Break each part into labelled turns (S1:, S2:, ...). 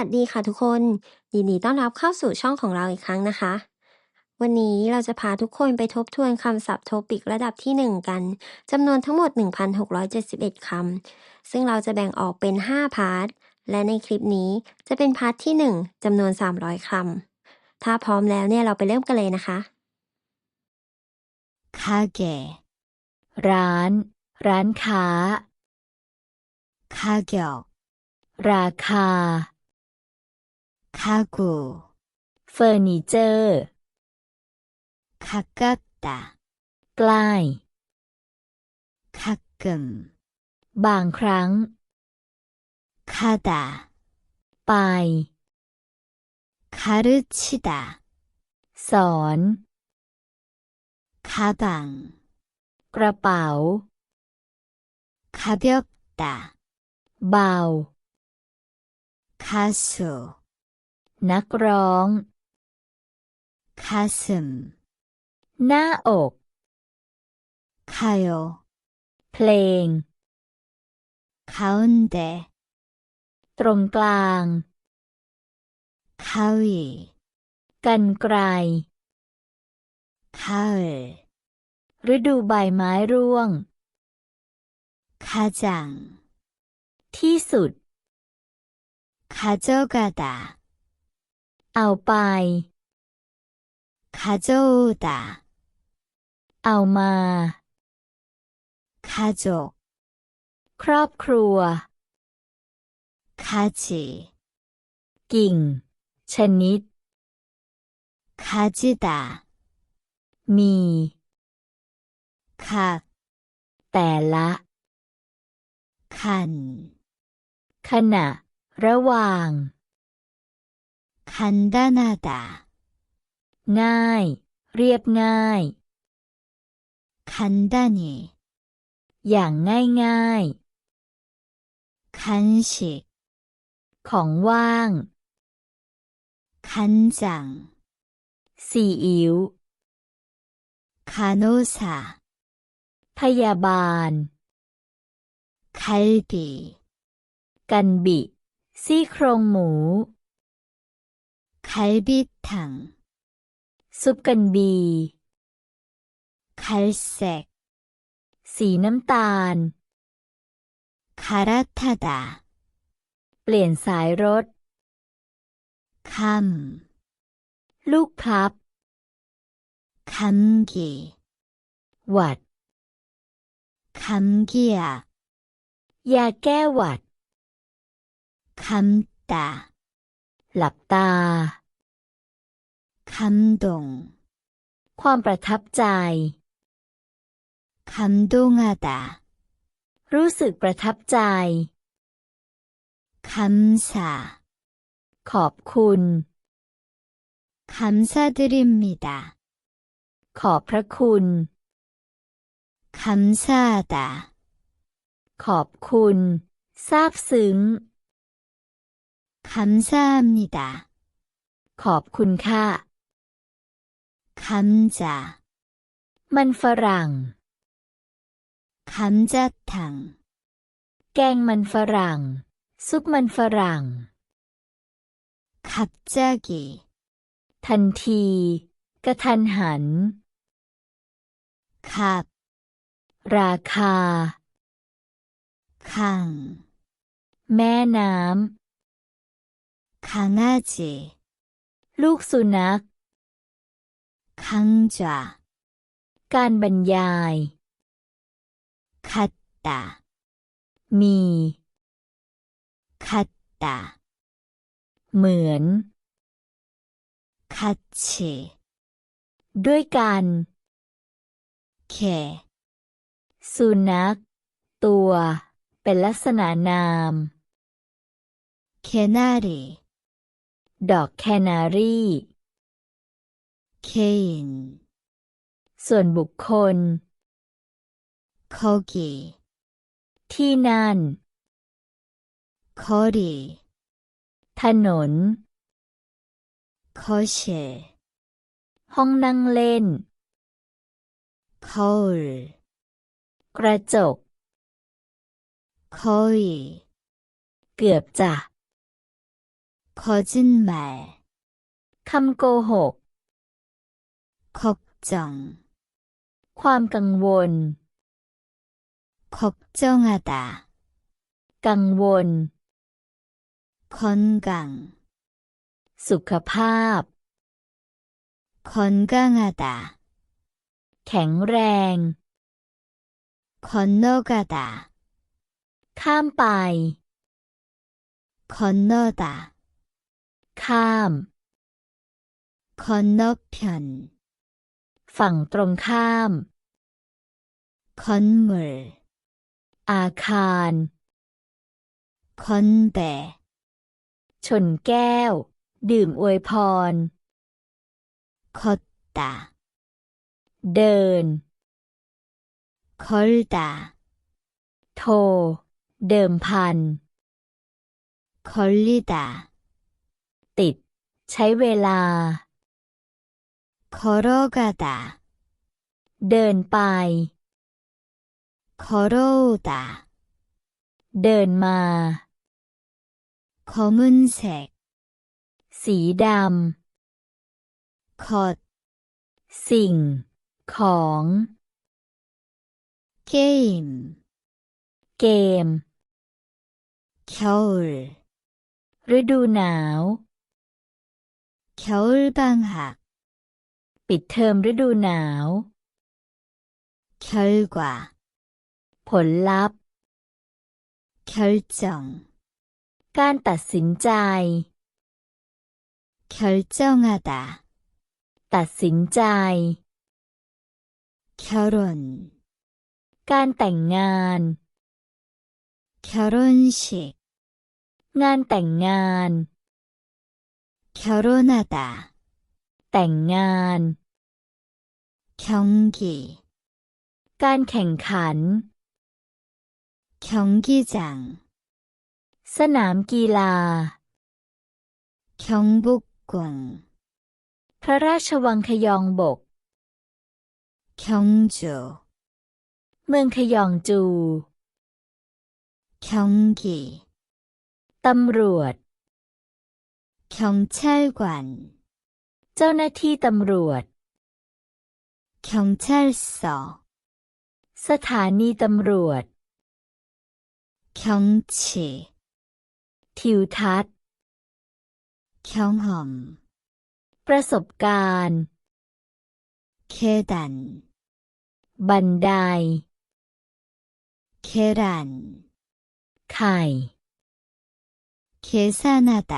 S1: วัสดีค่ะทุกคน ยินดีต้อนรับเข้าสู่ช่องของเราอีกครั้งนะคะ วันนี้เราจะพาทุกคนไปทบทวนคำศัพท์โทปิกระดับที่ 1 กันจำนวนทั้งหมด 1,671คำซึ่งเราจะแบ่งออกเป็น 5 พาร์ท และในคลิปนี้จะเป็นพาร์ทที่ 1จำนวน 300คำถ้าพร้อมแล้วเนี่ยเราไปเริ่มกันเลยนะคะ
S2: คาเกะร้าน ร้านค้าคาเกะราคา 가구 เฟอร์นิเจอร์ 가깝다 ใกล้ 가끔 บางครั้ง 가다 ไป 가르치다 สอน 가방 กระเป๋า 가볍다 เบา 가수 นักร้องคาสึมหน้าอกคายเพลงคาอุนเดตรงกลางคาวีกันไกลคาเอฤดูใบไม้ร่วงคาจังที่สุดคาเจ้ากาดา เอาไป 가져오다 เอามา 가족 ครอบครัว 가지 กิ่ง ชนิด 가지다 มี 각 แต่ละ 간 ขณะ ระหว่าง 간단하다 ง่าย เรียบง่าย 간단히 อย่างง่ายง่าย간식 ของว่าง 간장 ซีอิ๊ว 간호사 พยาบาล 갈비 กันบิ ซี่โครงหมู 갈비탕 ซุปกันบี 갈색 สีน้ำตาล 갈아타다 เปลี่ยนสายรถ 감 ลูกพลับ 감기 หวัด 감기약 ยาแก้หวัด 감다 หลับตา คำดงความประทับใจคำดงอาดารู้สึกประทับใจคำสาขอบคุณคำซาดริมมิดาขอบพระคุณคำซาดาขอบคุณซาบซึ้งคำซามิดาขอบคุณค่ะ คัมจามันฝรั่งคัมจัดถัง แกงมันฝรั่ง ซุปมันฝรั่งขับจ้ากีทันที กระทันหันขับ ราคาขังแม่น้ำคานาจีลูกสุนัข 강좌การบรรยายคัตตามีคัตตาเหมือนคัตชิด้วยกันแค่สุนัข ตัว เป็นลักษณะนามแคนารีดอกแคนารี 개인 ส่วนบุคคล 거기 ที่นั่น 거리 ถนน 거실 ห้องนั่งเล่น 거울 กระจก 거의 เกือบจะ 거짓말, คำโกหก 걱정, ความกังวล 걱정하다, กังวล 건강, สุขภาพ 건강하다, แข็งแรง 건너가다, ข้ามไป 건너다, ข้าม 건너편, ฝั่งตรงข้ามคอนเมลอาคารคอนแบชนแก้ว ดื่มอวยพรคอตตเดินคอลตาโท เดิมพันคอลลิตาติด ใช้เวลา 걸어가다, เดินไป 걸어오다, เดินมา 검은색, สีดำ 것, สิ่ง ของ 게임, เกม 겨울, ฤดูหนาว 겨울방학, ปิดเทอมฤดูหนาว 결과, ผลลัพธ์ 결정, การตัดสินใจ 결정하다, ตัดสินใจ 결혼, การแต่งงาน 결혼식, งานแต่งงาน 결혼하다, แต่งงาน 경기, การแข่งขัน 경기장, สนามกีฬา 경복궁, พระราชวังขยองบก 경주, เมืองขยองจู 경기, ตำรวจ 경찰관, เจ้าหน้าที่ตำรวจ 경찰서, สถานีตำรวจ 경치, ทิวทัศน์ 경험, ประสบการณ์ 계단, บันได 계란, ไข่ 계산하다,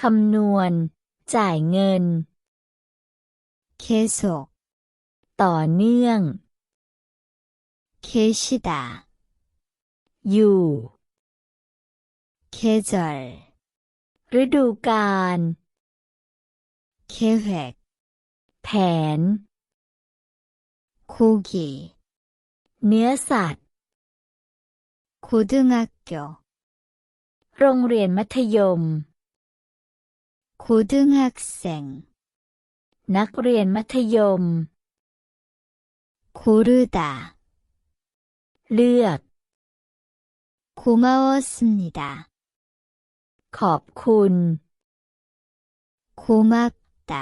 S2: คำนวณ จ่ายเงิน 계속, ต่อเนื่องเคชิดาอยู่เคจอลฤดูกาลเคเแผน คูกีเนื้อสัตว์คูดึงักเกียวโรงเรียนมัธยมคูดึงักเซงนักเรียนมัธยม 고르다, เลือก 고마웠습니다, ขอบคุณ 고맙다,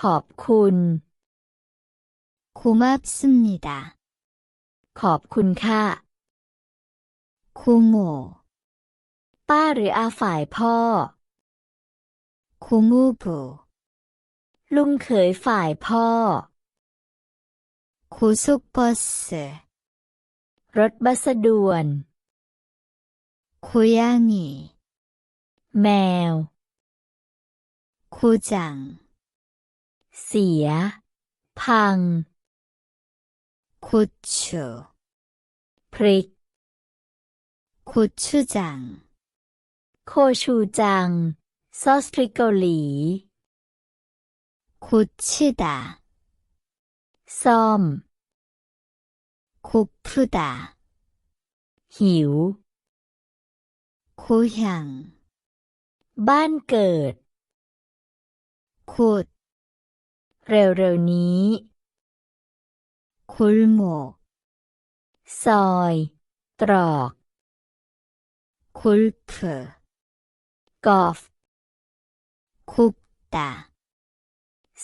S2: ขอบคุณ 고맙습니다, ขอบคุณค่ะ 고모, ป้าหรืออาฝ่ายพ่อ 고모부, ลุงเขยฝ่ายพ่อ 고속버스, รถบัสด่วน 고양이, แมว 고장, เสีย พัง 고추, พริก 고추장, โคชูจัง ซอสพริกเกาหลี 고치다, ซ่อม 고프다, หิว 고향, บ้านเกิด 곧, เร็วๆนี้ 골목, ซอย ตรอก 골프, golf คุกตา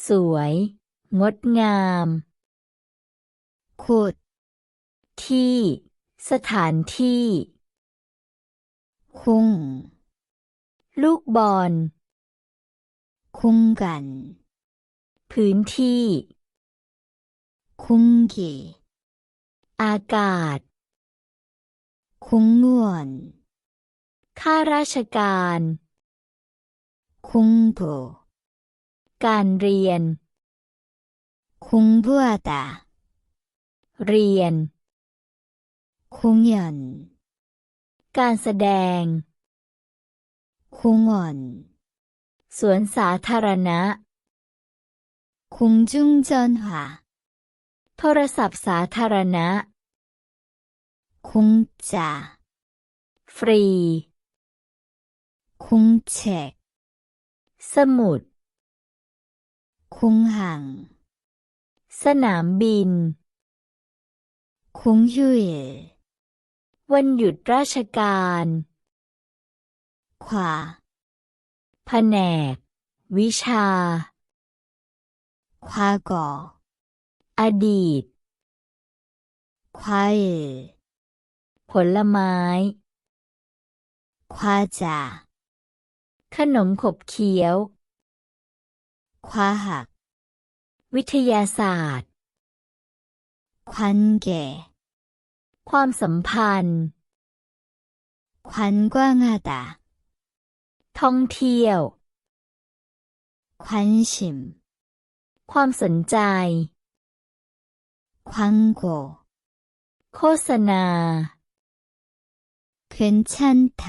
S2: สวย งดงาม ขุด ที่ สถานที่ คุงลูกบอล คุงกัน พื้นที่ คุงกีอากาศ คุงงวนข้าราชการ คุงบูการเรียน คุงบัวตา เรียนคุงยนการแสดงคุงอนสวนสาธารณะคุงจุงจนหาโทรศัพท์สาธารณะคุงจาฟรีคุงเช็คสมุดคุงหังสนามบิน คุงยุยวันหยุดราชการ ขวา แผนก วิชาควาก่ออดีตควายผลไม้ควาจาขนมขบเคี้ยวควาหักวิทยาศาสตร์ ควันเกความสัมพันธ์ ควันกว้างอาดาท่องเที่ยว ควันชิม ความสนใจ ควันโก โฆษณา 괜찮다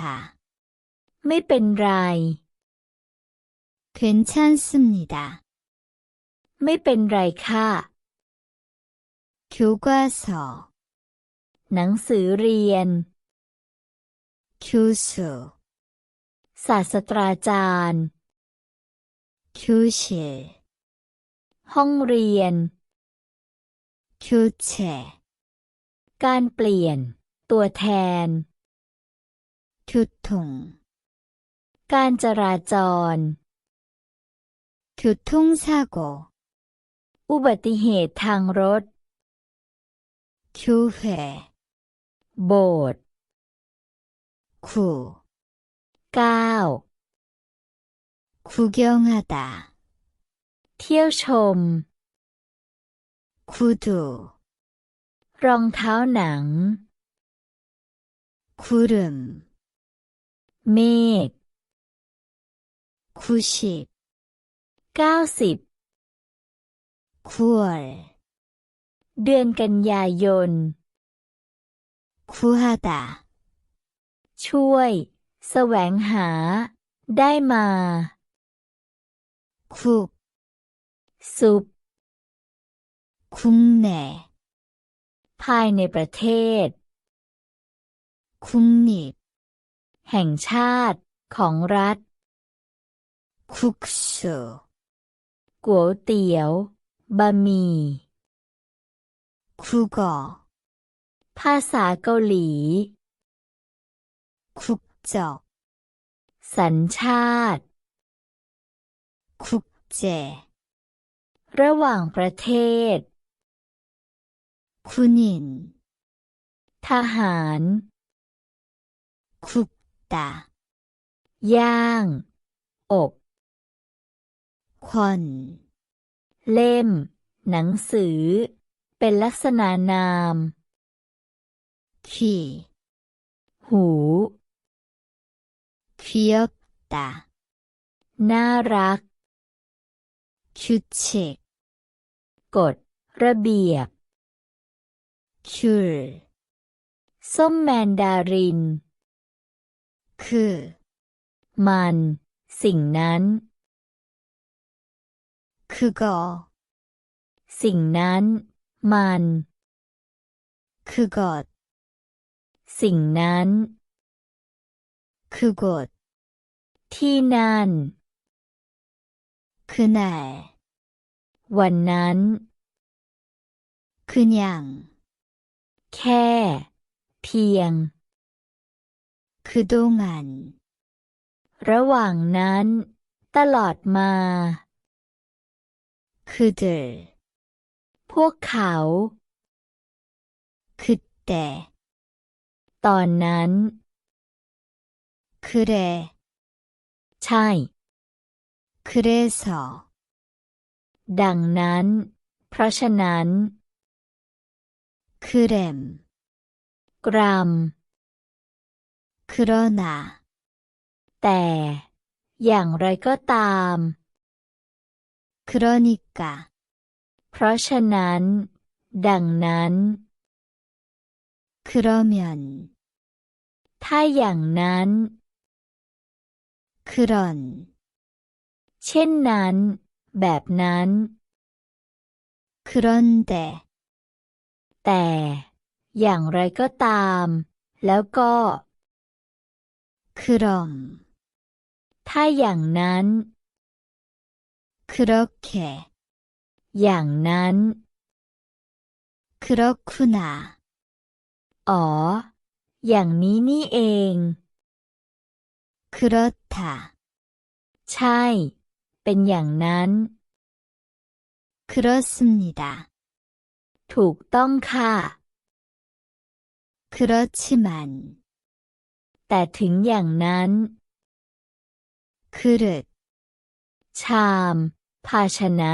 S2: ไม่เป็นไร 괜찮습니다 ไม่เป็นไรค่ะ 교과서 หนังสือเรียน 교수 ศาสตราจารย์ 교실 ห้องเรียน 교체 การเปลี่ยน ตัวแทน 교통 การจราจร 교통사고 อุบัติเหตุทางรถ 교회 못 구, 까오 구경하다 티어솜 구두 렁타오낭 구름 및 구십 90 9월 เดือนกันยายนคุฮาตาช่วย แสวงหา ได้มาคุกซุปคุมเนภายในประเทศ คุมนิบแห่งชาติของรัฐ คุกโซก๋วยเตี๋ยว บะหมี่ 국어 ภาษาเกาหลี 국적 สัญชาติ 국제 ระหว่างประเทศ 군인 ทหาร 굽다 ย่าง อบ 권 เล่ม หนังสือ เป็นลักษณะนาม 귀 หู 귀엽다 น่ารัก 규칙 กฎ ระเบียบ 귤 ส้มแมนดาริน คือ มัน สิ่งนั้น 그거 สิ่งนั้น มันคือกอสิ่งนั้นคือกดที่นั่นคือไหนวันนั้นคืออย่างแค่เพียงคือดูงานระหว่างนั้นตลอดมาคือเด พวกเขา 그때 ตอนนั้น 그래 ใช่ 그래서 ดังนั้น เพราะฉะนั้น 그램 กรัม 그러나 แต่ อย่างไรก็ตาม 그러니까 เพราะฉะนั้น ดังนั้น 그러면 ถ้าอย่างนั้น 그런 เช่นนั้น แบบนั้น 그런데 แต่ อย่างไรก็ตาม แล้วก็ 그럼 ถ้าอย่างนั้น 그렇게 อย่างนั้น 그렇구나 อ๋อ อย่างนี้นี่เอง 그렇다 ใช่ เป็นอย่างนั้น 그렇습니다 ถูกต้องค่ะ 그렇지만 แต่ถึงอย่างนั้น 그릇 ชาม ภาชนะ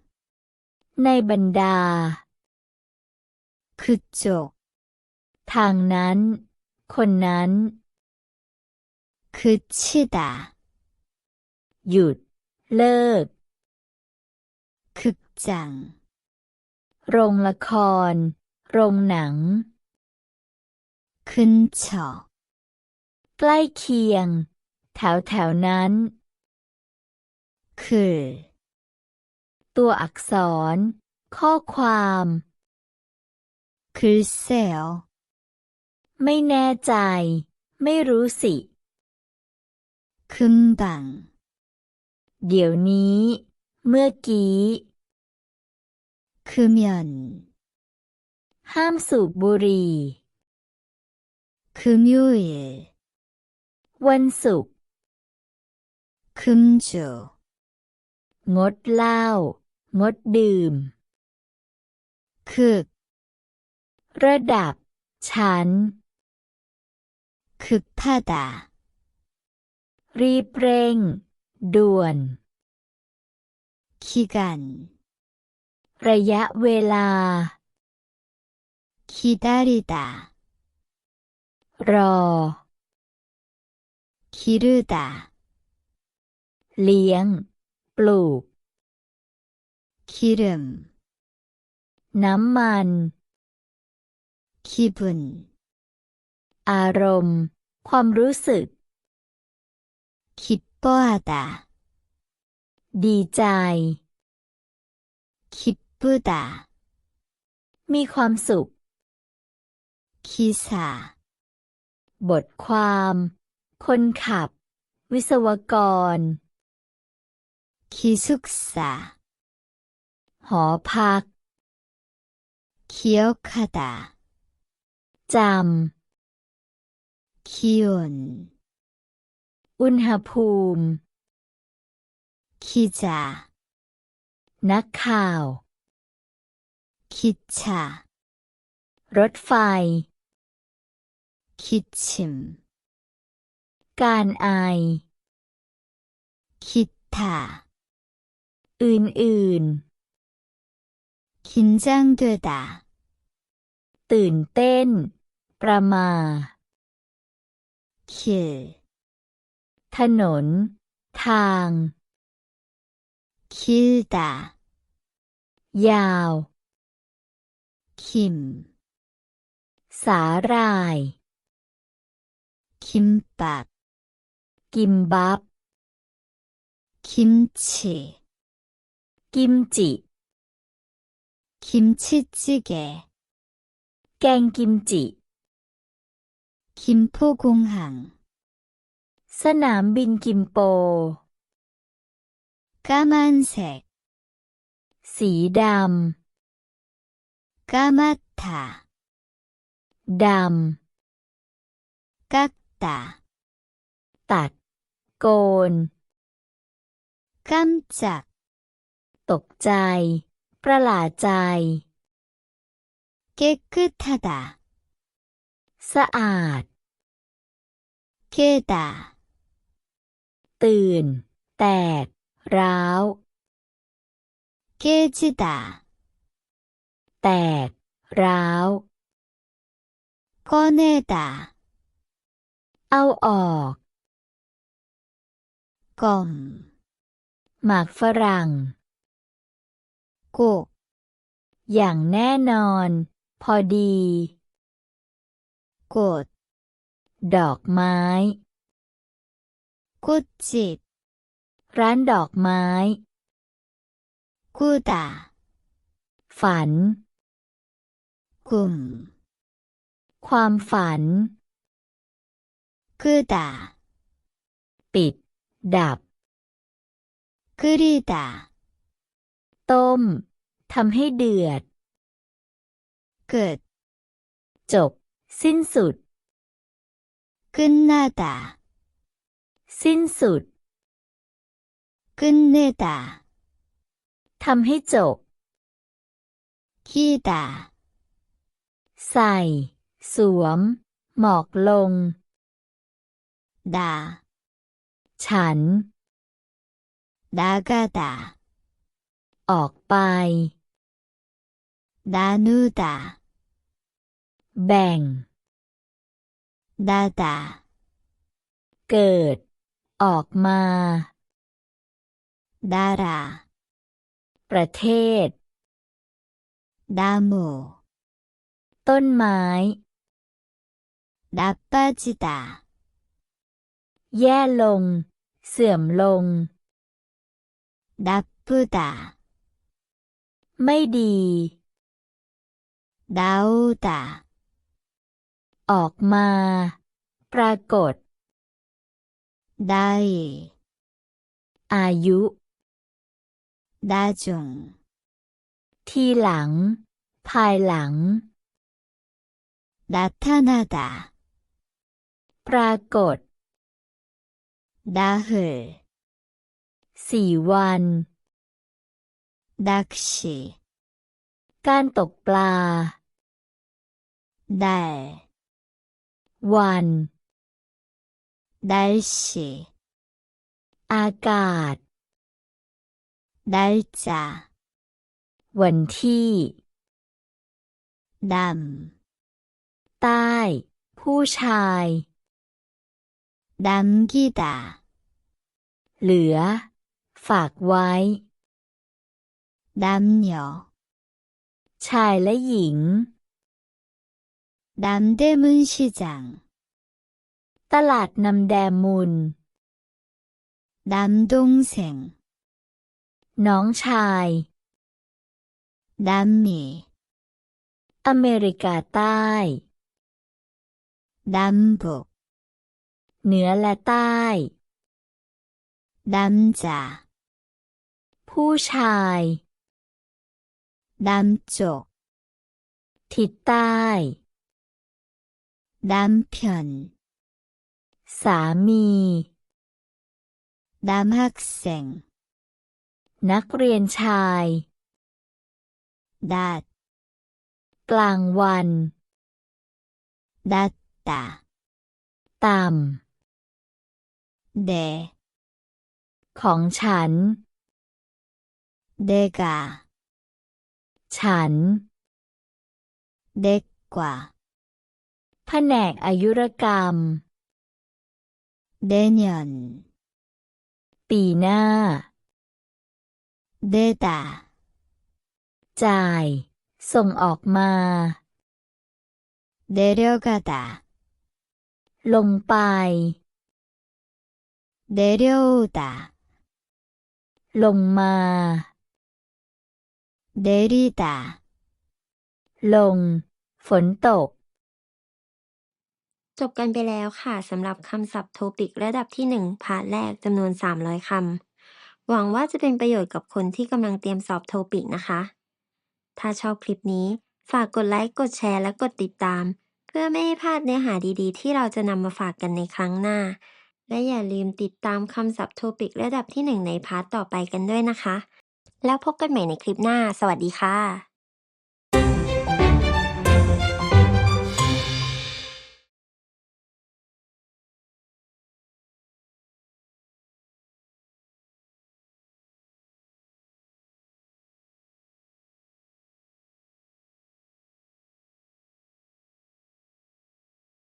S2: ในบรรดา คือจก ทางนั้น คนนั้น คือชิดาหยุด เลิก คึกจัง โรงละคร โรงหนัง ขึ้นชอใกล้เคียง แถวแถวนั้น คือ ตัวอักษร ข้อความคือเซลไม่แน่ใจ ไม่รู้สิคึมดังเดี๋ยวนี้ เมื่อกี้คือเมียนห้ามสูบบุหรี่คือมิวเอวันศุกร์คึมจูงดเหล้า งดดื่ม คึก ระดับ ชั้น คึกท่าดา รีเร่ง ด่วนคีกัน ระยะเวลาคีดาริดารอ คิรุดาเลี้ยง ปลูก 기름 น้ำมัน 기분 อารมณ์ ความรู้สึก 기뻐하다 ดีใจ 기쁘다 มีความสุข 기사 บทความ คนขับ วิศวกร 기숙사 หอพักคิยวคาดาจำคิวนอุณหภูมิคิจานักข่าว คิดชารถไฟ คิดชิม การไอ คิดถาอื่นๆ 긴장되다 ตื่นเต้น ประมา길 ถนน ทาง 길다 ยาว 김 สาหร่าย 김밥 กิมบับ
S3: 김치,
S2: กิมจิ
S3: 김치찌개,
S2: แกงกิมจิ
S3: 김포공항,
S2: สนามบินกิมโป
S3: 까만색,
S2: สีด
S3: 까맣다, ำ
S2: ด
S3: 깎다, ำ
S2: ตัด โกน
S3: 깜짝,
S2: ตกใจ ประหลาดใจ
S3: 깨끗하다,
S2: สะอาด
S3: 깨다,
S2: ตื่น แตก ร้าว
S3: 깨지다,
S2: แตก ร้าว
S3: 꺼내다,
S2: เอาออก
S3: 껌,
S2: หมากฝรั่ง
S3: 꼭,
S2: อย่างแน่นอน พอดี
S3: ก
S2: ดดอกไม้
S3: กุจิต
S2: ร้านดอกไม้
S3: กูตา
S2: ฝัน
S3: กลุ่ม
S2: ความฝัน
S3: กูตา
S2: ปิด ดับ
S3: คุริตา
S2: ต้ม ทำให้เดือด
S3: 끝,
S2: จบ สิ้นสุด
S3: 끝나다,
S2: สิ้นสุด
S3: 끝내다,
S2: ทำให้จบ
S3: 끼다,
S2: ใส่ สวม หมอกลง
S3: 나,
S2: ฉัน
S3: 나가다,
S2: ออกไป
S3: 나누다,
S2: แบ่ง
S3: 나다,
S2: เกิด ออกมา
S3: 나라,
S2: ประเทศ
S3: 나무,
S2: ต้นไม้
S3: 나빠지다,
S2: แย่ลง เสื่อมลง
S3: 나쁘다,
S2: ไม่ดี
S3: 나오다,
S2: ออกมา ปรากฏ
S3: 나이,
S2: อายุ
S3: 나중,
S2: ทีหลัง ภายหลัง
S3: 나타나다,
S2: ปรากฏ
S3: 나흘,
S2: สี่วัน
S3: 낚시,
S2: การตกปลา
S3: 날ต่
S2: วัน
S3: 날ด้สิ
S2: อากาศ
S3: ได้
S2: วันที่
S3: ดำ
S2: ใต้ผู้ชาย
S3: ดำกีตา
S2: เหลือ ฝากไว้
S3: ดำเหนี
S2: ชายและหญิง
S3: 남대문 시장,
S2: ตลาดนำแดมุน
S3: 남동생,
S2: น้องชาย
S3: 남미,
S2: อเมริกาใต้
S3: 남북,
S2: เหนือและใต้
S3: 남자,
S2: ผู้ชาย
S3: 남쪽,
S2: ทิศใต้
S3: 남편,
S2: สามี
S3: 남학생,
S2: นักเรียนชาย
S3: 낮,
S2: กลางวัน
S3: 낮다,
S2: ต่
S3: 내, ำ
S2: ของฉัน
S3: 내가,
S2: ฉัน
S3: 내과,
S2: แ ผนกอายุรกรรม
S3: 내년,
S2: ปีหน้า
S3: 내다,
S2: จ่าย ส่งออกมา
S3: 내려가다,
S2: ลงไป
S3: 내려오다,
S2: ลงมา
S3: 내리다,
S2: ลง ฝนตก
S1: จบกันไปแล้วค่ะสำหรับคำศัพท์โทปิกระดับที่ 1 พาร์ทแรกจำนวน 300คำ หวังว่าจะเป็นประโยชน์กับคนที่กำลังเตรียมสอบโทปิกนะคะ ถ้าชอบคลิปนี้ ฝากกดไลค์ กดแชร์และกดติดตาม เพื่อไม่ให้พลาดเนื้อหาดีๆ ที่เราจะนำมาฝากกันในครั้งหน้า และอย่าลืมติดตามคำศัพท์โทปิกระดับที่ 1 ในพาร์ทต่อไปกันด้วยนะคะ แล้วพบกันใหม่ในคลิปหน้า สวัสดีค่ะ